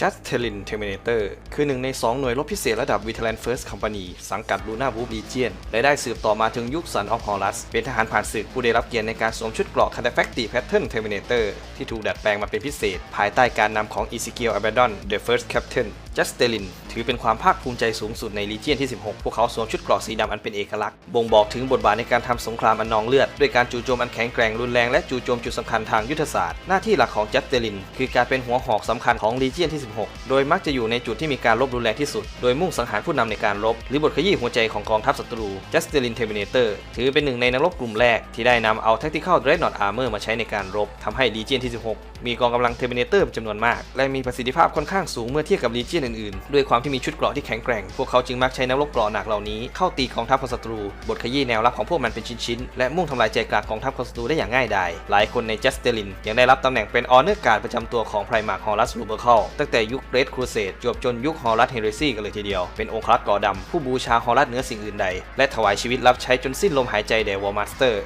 Just t e l i n Terminator คือหนึ่งใน 2 หน่วยรบพิเศษระดับ v i t a l a n First Company สังกัด Luna Wolf Legion และได้สืบต่อมาถึงยุค Son of Horus เป็นทหารผ่านศึกผู้ได้รับเกียรติในการสวมชุดเกราะ Cataphractii Pattern Terminator ที่ถูกดัดแปลงมาเป็นพิเศษ ภายใต้การนำของ Ezekiel Abaddon The First Captain Just t e l i n ถือเป็นความภาคภูมิใจสูงสุดใน Legion ที่ 16 พวกเขาสวมชุดเกราะสีดำอันเป็นเอกลักษณ์ บ่งบอกถึงบทบาทในการทำสงครามอันนองเลือด ด้วยการจู่โจมอันแข็งแกร่งรุนแรงและจู่โจมจุดสำคัญทางยุทธศาสตร์ หน้าที่หลักของจัสเตลินคือการเป็นหัวหอกสำคัญของ Legion ที่16โดยมักจะอยู่ในจุดที่มีการรบรุนแรงที่สุด โดยมุ่งสังหารผู้นำในการรบ หรือบทขยี้หัวใจของกองทัพศัตรูจัสเตลินเทอร์มินเตอร์ถือเป็นหนึ่งในนักรบกลุ่มแรกที่ได้นำเอา Tactical Dreadnought Armor มาใช้ในการรบทำให้ Legion ที่ 16 มีกองกำลังเทอร์มินเตอร์จำนวนมาก และมีประสิทธิภาพค่อนข้างสูงเมื่อเทียบกับ Legion อื่นๆ ด้วยความที่มีชุดเกราะที่แข็งแกร่ง พวกเขาจึงมักใช้นักรบเกราะหนักเหล่านี้เข้าตีกองทัพของศัตรู บทขยี้แนวรับของพวกมันเป็นชิ้นๆ และมุ่งทำลายใจกลางกองทัพของศัตรูได้อย่างง่ายดาย หลายคนในจัสเตลินยังได้รับตำแหน่งเป็นออเนอร์การประจำตัวของไพรมาร์ฮอรัสลูเบอร์เคิลตั้งแต่ยุคเรดครูเสดจวบจนยุคฮอรัสเฮเรซี่กันเลยทีเดียว เป็นองครักษ์ก่อดำผู้บูชาฮอรัสเหนือสิ่งอื่นใด และถวายชีวิตรับใช้จนสิ้นลมหายใจแด่วอร์มาสเตอร์